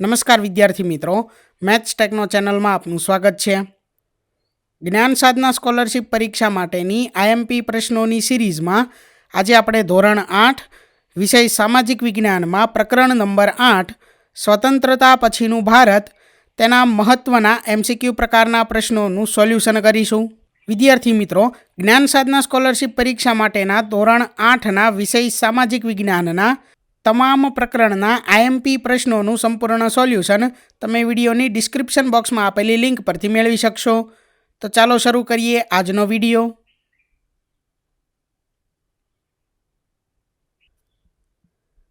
નમસ્કાર વિદ્યાર્થી મિત્રો, મેથ્સ ટેકનો ચેનલમાં આપનું સ્વાગત છે. જ્ઞાન સાધના સ્કોલરશિપ પરીક્ષા માટેની આઈએમપી પ્રશ્નોની સિરીઝમાં આજે આપણે ધોરણ આઠ, વિષય સામાજિક વિજ્ઞાનમાં પ્રકરણ નંબર આઠ, સ્વતંત્રતા પછીનું ભારત, તેના મહત્ત્વના એમસીક્યુ પ્રકારના પ્રશ્નોનું સોલ્યુશન કરીશું. વિદ્યાર્થી મિત્રો, જ્ઞાન સાધના સ્કોલરશિપ પરીક્ષા માટેના ધોરણ આઠના વિષય સામાજિક વિજ્ઞાનના તમામ પ્રકરણના આઈએમપી પ્રશ્નોનું સંપૂર્ણ સોલ્યુશન તમે વિડીયોની ડિસ્ક્રિપ્શન બોક્સમાં આપેલી લિંક પરથી મેળવી શકશો. તો ચાલો શરૂ કરીએ આજનો વીડિયો.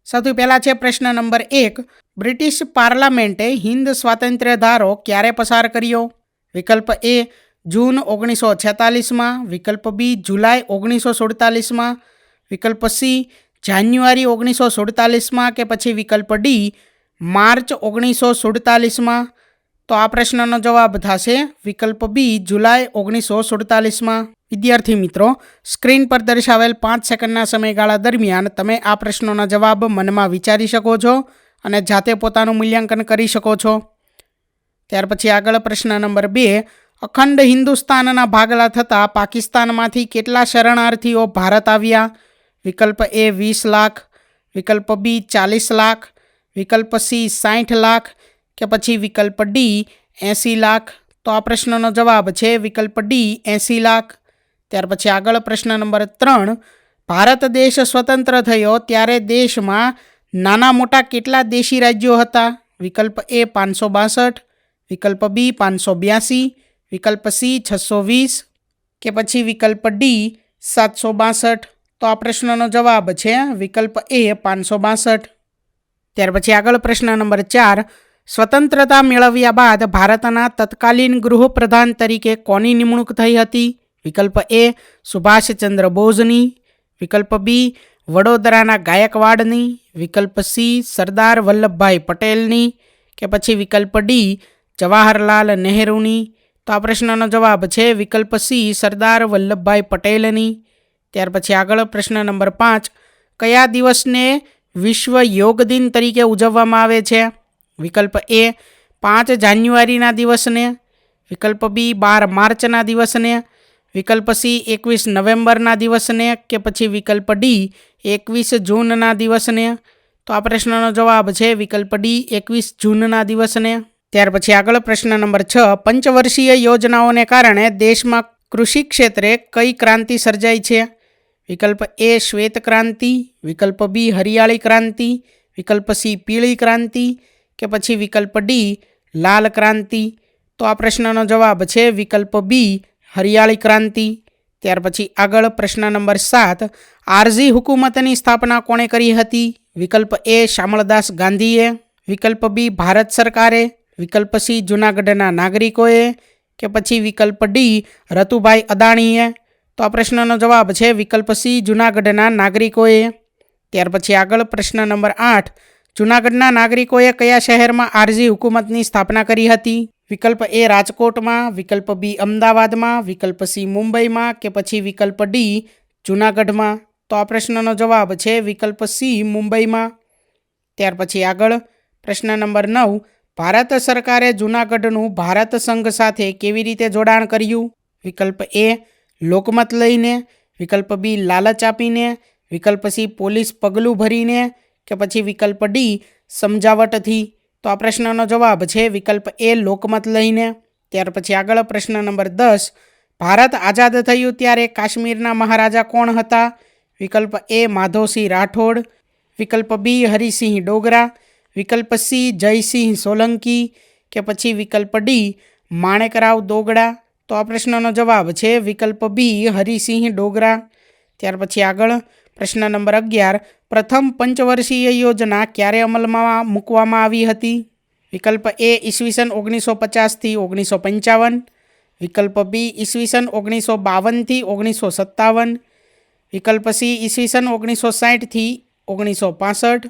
સૌથી પહેલાં છે પ્રશ્ન નંબર એક. બ્રિટિશ પાર્લામેન્ટે હિન્દ સ્વાતંત્ર્ય ધારો ક્યારે પસાર કર્યો? વિકલ્પ એ, જૂન ઓગણીસો છેતાલીસમાં. વિકલ્પ બી, જુલાઈ ઓગણીસો સુડતાલીસમાં. વિકલ્પ સી જાન્યુઆરી ઓગણીસો સુડતાલીસમાં કે પછી વિકલ્પ ડી માર્ચ ઓગણીસો સુડતાલીસમાં તો આ પ્રશ્નનો જવાબ થશે વિકલ્પ બી જુલાઈ ઓગણીસો સુડતાલીસમાં વિદ્યાર્થી મિત્રો, સ્ક્રીન પર દર્શાવેલ પાંચ સેકન્ડના સમયગાળા દરમિયાન તમે આ પ્રશ્નોના જવાબ મનમાં વિચારી શકો છો અને જાતે પોતાનું મૂલ્યાંકન કરી શકો છો. ત્યાર પછી આગળ પ્રશ્ન નંબર બે, અખંડ હિન્દુસ્તાનના ભાગલા થતાં પાકિસ્તાનમાંથી કેટલા શરણાર્થીઓ ભારત આવ્યા? વિકલ્પ એ વીસ લાખ, વિકલ્પ બી ચાલીસ લાખ, વિકલ્પ સી સાઠ લાખ કે પછી વિકલ્પ ડી એંસી લાખ. તો આ પ્રશ્નનો જવાબ છે વિકલ્પ ડી એંસી લાખ. ત્યાર પછી આગળ પ્રશ્ન નંબર ત્રણ. ભારત દેશ સ્વતંત્ર થયો ત્યારે દેશમાં નાના મોટા કેટલા દેશી રાજ્યો હતા? વિકલ્પ એ પાંચસો બાસઠ, વિકલ્પ બી પાંચસો બ્યાસી, વિકલ્પ સી છસો વીસ કે પછી વિકલ્પ ડી સાતસો બાસઠ. તો આ પ્રશ્નનો જવાબ છે વિકલ્પ એ પાંચસો બાસઠ. ત્યાર પછી આગળ પ્રશ્ન નંબર ચાર, સ્વતંત્રતા મેળવ્યા બાદ ભારતના તત્કાલીન ગૃહપ્રધાન તરીકે કોની નિમણૂક થઈ હતી? વિકલ્પ એ સુભાષચંદ્ર બોઝની. વિકલ્પ બી વડોદરાના ગાયકવાડની. વિકલ્પ સી સરદાર વલ્લભભાઈ પટેલની. કે પછી વિકલ્પ ડી જવાહરલાલ નહેરુની. તો આ પ્રશ્નનો જવાબ છે વિકલ્પ સી સરદાર વલ્લભભાઈ પટેલની. ત્યાર પછી આગળ પ્રશ્ન નંબર પાંચ, કયા દિવસને વિશ્વ યોગ દિન તરીકે ઉજવવામાં આવે છે? વિકલ્પ એ, પાંચ જાન્યુઆરીના દિવસને. વિકલ્પ બી, બાર માર્ચના દિવસને. વિકલ્પ સી, એકવીસ નવેમ્બરના દિવસને કે પછી વિકલ્પ ડી, એકવીસ જૂનના દિવસને. તો આ પ્રશ્નનો જવાબ છે વિકલ્પ ડી, એકવીસ જૂનના દિવસને. ત્યાર પછી આગળ પ્રશ્ન નંબર છ, પંચવર્ષીય યોજનાઓને કારણે દેશમાં કૃષિ ક્ષેત્રે કઈ ક્રાંતિ સર્જાઈ છે? વિકલ્પ એ શ્વેત ક્રાંતિ, વિકલ્પ બી હરિયાળી ક્રાંતિ, વિકલ્પ સી પીળી ક્રાંતિ કે પછી વિકલ્પ ડી લાલ ક્રાંતિ. તો આ પ્રશ્નનો જવાબ છે વિકલ્પ બી હરિયાળી ક્રાંતિ. ત્યાર પછી આગળ પ્રશ્ન નંબર સાત આરઝી હુકુમતની સ્થાપના કોણે કરી હતી? વિકલ્પ એ શામળદાસ ગાંધીએ. વિકલ્પ બી ભારત સરકારે. વિકલ્પ સી જૂનાગઢના નાગરિકોએ. કે પછી વિકલ્પ ડી રતુભાઈ અદાણીએ. તો આ પ્રશ્નનો જવાબ છે વિકલ્પ સી, જૂનાગઢના નાગરિકોએ. ત્યાર પછી આગળ પ્રશ્ન નંબર આઠ, જૂનાગઢના નાગરિકોએ કયા શહેરમાં આરજી હુકુમતની સ્થાપના કરી હતી? વિકલ્પ એ રાજકોટમાં, વિકલ્પ બી અમદાવાદમાં, વિકલ્પ સી મુંબઈમાં કે પછી વિકલ્પ ડી જૂનાગઢમાં? તો આ પ્રશ્નનો જવાબ છે વિકલ્પ સી મુંબઈમાં. ત્યાર પછી આગળ પ્રશ્ન નંબર નવ, ભારત સરકારે જૂનાગઢનું ભારત સંઘ સાથે કેવી રીતે જોડાણ કર્યું? વિકલ્પ એ લોકમત લઈને, વિકલ્પ બી લાલચ આપીને, વિકલ્પ સી પોલીસ પગલું ભરીને કે પછી વિકલ્પ ડી સમજાવટથી. તો આ પ્રશ્નનો જવાબ છે વિકલ્પ એ લોકમત લઈને. ત્યાર પછી આગળ પ્રશ્ન નંબર દસ. ભારત આઝાદ થયું ત્યારે કાશ્મીરના મહારાજા કોણ હતા? વિકલ્પ એ માધવસિંહ રાઠોડ. વિકલ્પ બી હરિસિંહ ડોગરા. વિકલ્પ સી જયસિંહ સોલંકી. કે પછી વિકલ્પ ડી માણેકરાવ દોગડા. તો આ પ્રશ્નનો જવાબ છે વિકલ્પ બી, હરિસિંહ ડોગરા. ત્યાર પછી આગળ પ્રશ્ન નંબર અગિયાર, પ્રથમ પંચવર્ષીય યોજના ક્યારે અમલમાં મૂકવામાં આવી હતી? વિકલ્પ એ, ઈસવીસન ઓગણીસો પચાસથી ઓગણીસો પંચાવન. વિકલ્પ બી, ઈસવીસન ઓગણીસો બાવનથી ઓગણીસો સત્તાવન. વિકલ્પ સી, ઈસવીસન ઓગણીસો સાઠથી ઓગણીસો પાસઠ.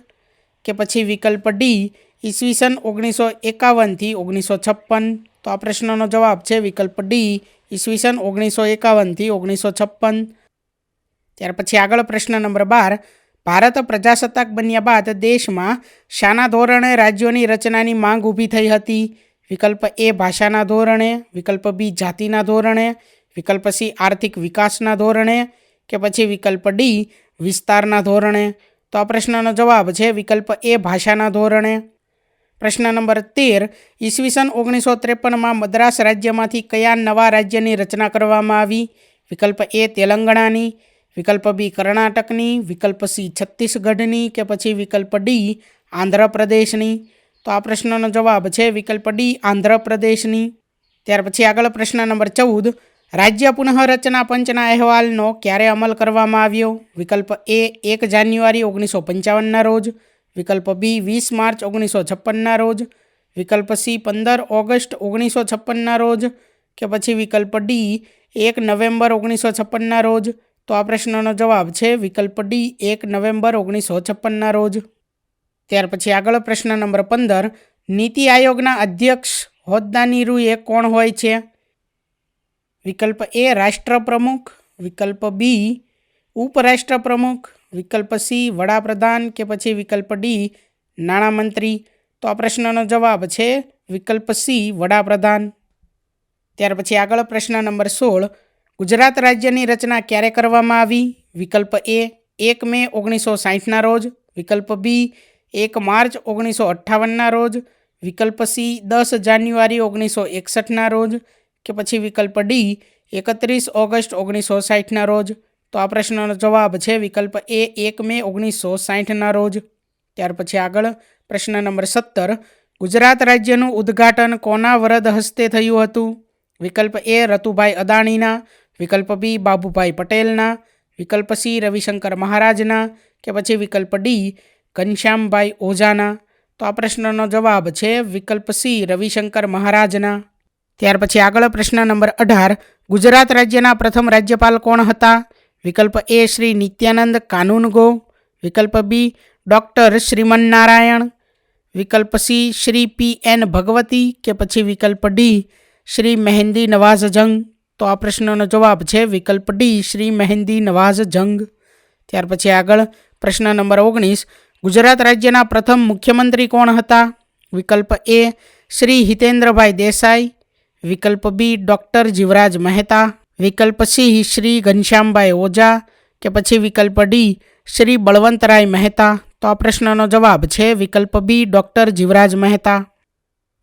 કે પછી વિકલ્પ ડી, ઈસવીસન ઓગણીસો એકાવનથી ઓગણીસો છપ્પન. તો આ પ્રશ્નનો જવાબ છે વિકલ્પ ડી ઈસવીસન ઓગણીસો એકાવનથી ઓગણીસો છપ્પન. ત્યાર પછી આગળ પ્રશ્ન નંબર બાર, ભારત પ્રજાસત્તાક બન્યા બાદ દેશમાં શાના ધોરણે રાજ્યોની રચનાની માંગ ઊભી થઈ હતી? વિકલ્પ એ ભાષાના ધોરણે. વિકલ્પ બી જાતિના ધોરણે. વિકલ્પ સી આર્થિક વિકાસના ધોરણે. કે પછી વિકલ્પ ડી વિસ્તારના ધોરણે. તો આ પ્રશ્નનો જવાબ છે વિકલ્પ એ ભાષાના ધોરણે. પ્રશ્ન નંબર તેર, ઈસવીસન ઓગણીસો ત્રેપનમાં મદ્રાસ રાજ્યમાંથી કયા નવા રાજ્યની રચના કરવામાં આવી? વિકલ્પ એ તેલંગાણાની, વિકલ્પ બી કર્ણાટકની, વિકલ્પ સી છત્તીસગઢની કે પછી વિકલ્પ ડી આંધ્રપ્રદેશની? તો આ પ્રશ્નનો જવાબ છે વિકલ્પ ડી આંધ્રપ્રદેશની. ત્યાર પછી આગળ પ્રશ્ન નંબર ચૌદ, રાજ્ય પુનઃરચના પંચના અહેવાલનો ક્યારે અમલ કરવામાં આવ્યો? વિકલ્પ એ એક જાન્યુઆરી ઓગણીસો પંચાવનના રોજ. વિકલ્પ બી વીસ માર્ચ ઓગણીસો છપ્પનના રોજ, વિકલ્પ સી પંદર ઓગસ્ટ ઓગણીસો છપ્પનના રોજ કે પછી વિકલ્પ ડી એક નવેમ્બર ઓગણીસો છપ્પનના રોજ? તો આ પ્રશ્નનો જવાબ છે વિકલ્પ ડી એક નવેમ્બર ઓગણીસો છપ્પનના રોજ. ત્યાર પછી આગળ પ્રશ્ન નંબર પંદર, નીતિ આયોગના અધ્યક્ષ હોદ્દાની રૂએ કોણ હોય છે? વિકલ્પ એ રાષ્ટ્રપ્રમુખ, વિકલ્પ બી ઉપરાષ્ટ્રપ્રમુખ વિકલ્પ સી, વડાપ્રધાન કે પછી વિકલ્પ ડી, નાણામંત્રી? તો આ પ્રશ્નનો જવાબ છે વિકલ્પ સી, વડાપ્રધાન. ત્યાર પછી આગળ પ્રશ્ન નંબર સોળ. ગુજરાત રાજ્યની રચના ક્યારે કરવામાં આવી? વિકલ્પ એ, એક મે ઓગણીસો સાહીઠના રોજ. વિકલ્પ બી, એક માર્ચ ઓગણીસો અઠ્ઠાવનના રોજ. વિકલ્પ સી, દસ જાન્યુઆરી ઓગણીસો એકસઠના રોજ. કે પછી વિકલ્પ ડી, એકત્રીસ ઓગસ્ટ ઓગણીસો સાહીઠના રોજ. તો આ પ્રશ્નનો જવાબ છે વિકલ્પ એ એક મે ઓગણીસો સાહીઠના રોજ. ત્યાર પછી આગળ પ્રશ્ન નંબર સત્તર. ગુજરાત રાજ્યનું ઉદ્ઘાટન કોના વરદ હસ્તે થયું હતું? વિકલ્પ એ રતુભાઈ અદાણીના, વિકલ્પ બી બાબુભાઈ પટેલના, વિકલ્પ સી રવિશંકર મહારાજના કે પછી વિકલ્પ ડી ઘનશ્યામભાઈ ઓઝાના? તો આ પ્રશ્નનો જવાબ છે વિકલ્પ સી રવિશંકર મહારાજના. ત્યાર પછી આગળ પ્રશ્ન નંબર અઢાર. ગુજરાત રાજ્યના પ્રથમ રાજ્યપાલ કોણ હતા? વિકલ્પ એ શ્રી નિત્યાનંદ કાનૂનગો. વિકલ્પ બી ડૉક્ટર શ્રીમન નારાયણ વિકલ્પ C Shri P N Bhagwati કે પછી વિકલ્પ ડી શ્રી મહેંદી નવાઝ જંગ. તો આ પ્રશ્નનો જવાબ છે વિકલ્પ ડી શ્રી મહેંદી નવાઝ જંગ. ત્યાર પછી આગળ પ્રશ્ન નંબર ઓગણીસ, ગુજરાત રાજ્યના પ્રથમ મુખ્યમંત્રી કોણ હતા? વિકલ્પ એ શ્રી હિતેન્દ્રભાઈ દેસાઈ. વિકલ્પ બી ડૉક્ટર જીવરાજ મહેતા. વિકલ્પ સી શ્રી ઘનશ્યામભાઈ ઓઝા કે પછી વિકલ્પ ડી શ્રી બળવંતરાય મહેતા? તો આ પ્રશ્નનો જવાબ છે વિકલ્પ બી ડૉક્ટર જીવરાજ મહેતા.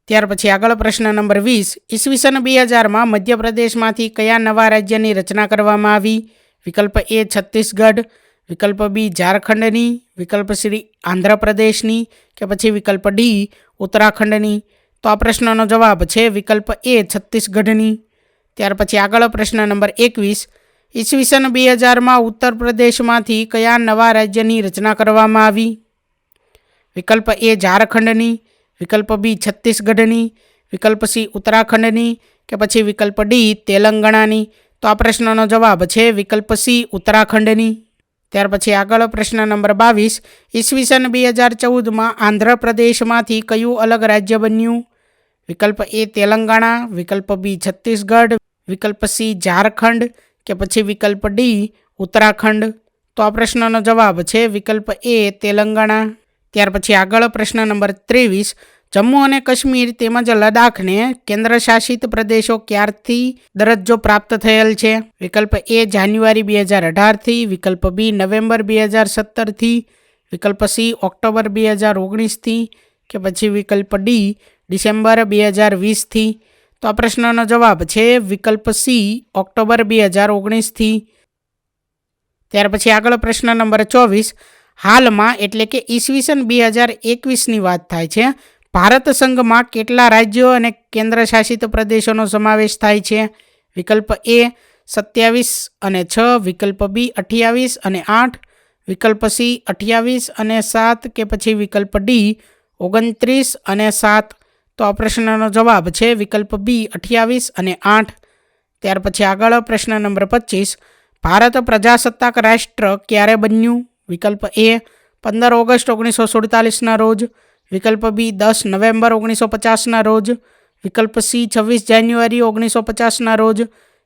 ત્યાર પછી આગળ પ્રશ્ન નંબર વીસ, ઈસવીસન બે હજારમાં મધ્યપ્રદેશમાંથી કયા નવા રાજ્યની રચના કરવામાં આવી? વિકલ્પ એ છત્તીસગઢ, વિકલ્પ બી ઝારખંડની, વિકલ્પ શ્રી આંધ્રપ્રદેશની કે પછી વિકલ્પ ડી ઉત્તરાખંડની? તો આ પ્રશ્નનો જવાબ છે વિકલ્પ એ છત્તીસગઢની. ત્યાર પછી આગળ પ્રશ્ન નંબર એકવીસ. ઈસવીસન બે હજારમાં ઉત્તર પ્રદેશમાંથી કયા નવા રાજ્યની રચના કરવામાં આવી? વિકલ્પ એ ઝારખંડની, વિકલ્પ બી છત્તીસગઢની, વિકલ્પ સી ઉત્તરાખંડની કે પછી વિકલ્પ ડી તેલંગાણાની? તો આ પ્રશ્નનો જવાબ છે વિકલ્પ સી ઉત્તરાખંડની. ત્યાર પછી આગળ પ્રશ્ન નંબર બાવીસ. ઈસવીસન બે હજાર ચૌદમાં આંધ્રપ્રદેશમાંથી કયું અલગ રાજ્ય બન્યું? વિકલ્પ એ તેલંગાણા, વિકલ્પ બી છત્તીસગઢ, વિકલ્પ સી ઝારખંડ કે પછી વિકલ્પ ડી ઉત્તરાખંડ. તો આ પ્રશ્નનો જવાબ છે વિકલ્પ એ તેલંગાણા. ત્યાર પછી આગળ પ્રશ્ન નંબર ત્રેવીસ. જમ્મુ અને કાશ્મીર તેમજ લદ્દાખને કેન્દ્ર શાસિત પ્રદેશો ક્યારથી દરજ્જો પ્રાપ્ત થયેલ છે? વિકલ્પ એ જાન્યુઆરી બે હજાર અઢારથી વિકલ્પ બી નવેમ્બર બે હજાર સત્તરથી વિકલ્પ સી ઓક્ટોબર બે હજાર ઓગણીસથી કે પછી વિકલ્પ ડી ડિસેમ્બર બે હજાર વીસથી? તો આ પ્રશ્નનો જવાબ છે વિકલ્પ સી, ઓક્ટોબર બે હજાર ઓગણીસથી. ત્યાર પછી આગળ પ્રશ્ન નંબર ચોવીસ. હાલમાં એટલે કે ઈસવીસન બે હજાર એકવીસની વાત થાય છે, ભારત સંઘમાં કેટલા રાજ્યો અને કેન્દ્ર શાસિત પ્રદેશોનો સમાવેશ થાય છે? વિકલ્પ એ સત્યાવીસ અને છ, વિકલ્પ બી અઠ્યાવીસ અને આઠ, વિકલ્પ સી અઠ્યાવીસ અને સાત કે પછી વિકલ્પ ડી ઓગણત્રીસ અને સાત. તો આ પ્રશ્નનો જવાબ છે વિકલ્પ બી અઠ્યાવીસ અને આઠ. ત્યાર પછી આગળ પ્રશ્ન નંબર પચીસ. ભારત પ્રજાસત્તાક રાષ્ટ્ર ક્યારે બન્યું? વિકલ્પ એ પંદર ઓગસ્ટ ઓગણીસો સુડતાલીસના રોજ. વિકલ્પ બી દસ નવેમ્બર ઓગણીસો પચાસના રોજ. વિકલ્પ સી છવ્વીસ જાન્યુઆરી ઓગણીસો પચાસના રોજ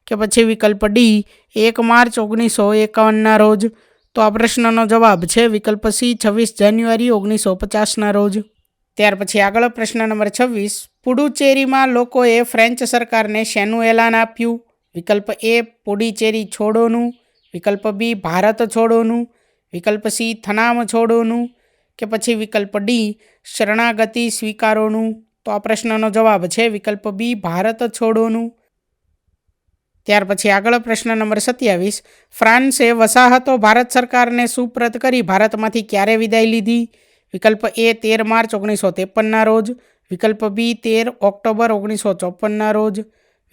કે પછી વિકલ્પ ડી એક માર્ચ ઓગણીસો એકાવનના રોજ. તો આ પ્રશ્નનો જવાબ છે વિકલ્પ સી છવ્વીસ જાન્યુઆરી ઓગણીસો પચાસના રોજ. ત્યાર પછી આગળ પ્રશ્ન નંબર છવ્વીસ. પુડુચેરીમાં લોકોએ ફ્રેન્ચ સરકારને શેનું એલાન આપ્યું? વિકલ્પ એ, પુડુચેરી છોડોનું. વિકલ્પ બી, ભારત છોડોનું. વિકલ્પ સી, થનામ છોડોનું. કે પછી વિકલ્પ ડી, શરણાગતિ સ્વીકારોનું. તો આ પ્રશ્નનો જવાબ છે વિકલ્પ બી, ભારત છોડોનું. ત્યાર પછી આગળ પ્રશ્ન નંબર સત્યાવીસ. ફ્રાન્સે વસાહતો ભારત સરકારને સુપ્રત કરી ભારતમાંથી ક્યારે વિદાય લીધી? વિકલ્પ એ તેર માર્ચ ઓગણીસો ત્રેપનના રોજ, વિકલ્પ બી તેર ઓક્ટોબર ઓગણીસો ચોપનના રોજ,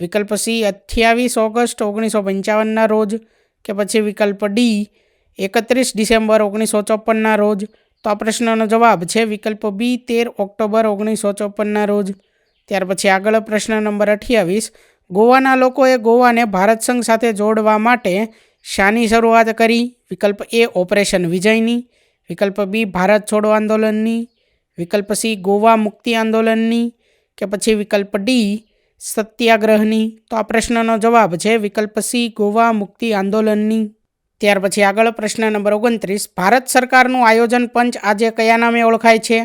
વિકલ્પ સી અઠ્યાવીસ ઓગસ્ટ ઓગણીસો પંચાવનના રોજ કે પછી વિકલ્પ ડી એકત્રીસ ડિસેમ્બર ઓગણીસો ચોપનના રોજ. તો આ પ્રશ્નનો જવાબ છે વિકલ્પ બી તેર ઓક્ટોબર ઓગણીસો ચોપનના રોજ. ત્યાર પછી આગળ પ્રશ્ન નંબર અઠ્યાવીસ, ગોવાના લોકોએ ગોવાને ભારત સંઘ સાથે જોડવા માટે શાની શરૂઆત કરી? વિકલ્પ એ ઓપરેશન વિજયની. વિકલ્પ બી ભારત છોડો આંદોલનની, વિકલ્પ સી ગોવા મુક્તિ આંદોલનની કે પછી વિકલ્પ ડી સત્યાગ્રહની. તો આ પ્રશ્નનો જવાબ છે વિકલ્પ સી ગોવા મુક્તિ આંદોલનની. ત્યાર પછી આગળ પ્રશ્ન નંબર ઓગણત્રીસ, ભારત સરકારનું આયોજન પંચ આજે કયા નામે ઓળખાય છે?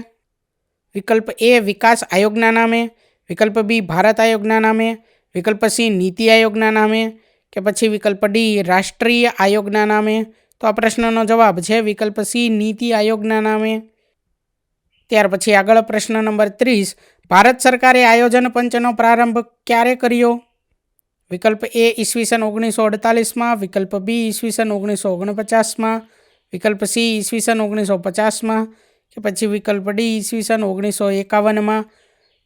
વિકલ્પ એ વિકાસ આયોગના નામે, વિકલ્પ બી ભારત આયોગના નામે, વિકલ્પ સી નીતિ આયોગના નામે, કે પછી વિકલ્પ ડી રાષ્ટ્રીય આયોગના નામે તો આ પ્રશ્નનો જવાબ છે વિકલ્પ સી, નીતિ આયોગના નામે. ત્યાર પછી આગળ પ્રશ્ન નંબર ત્રીસ, ભારત સરકારે આયોજન પંચનો પ્રારંભ ક્યારે કર્યો? વિકલ્પ એ ઈસવીસન ઓગણીસો અડતાલીસમાં, વિકલ્પ બી ઈસવીસન ઓગણીસો ઓગણપચાસમાં, વિકલ્પ સી ઈસવીસન ઓગણીસો પચાસમાં કે પછી વિકલ્પ ડી ઈસવીસન ઓગણીસો એકાવનમાં?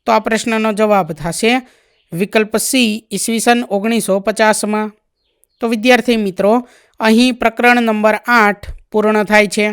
તો આ પ્રશ્નનો જવાબ થશે વિકલ્પ સી ઈસવીસન ઓગણીસો પચાસમાં. તો વિદ્યાર્થી મિત્રો અહીં પ્રકરણ નંબર આઠ પૂર્ણ થાય છે.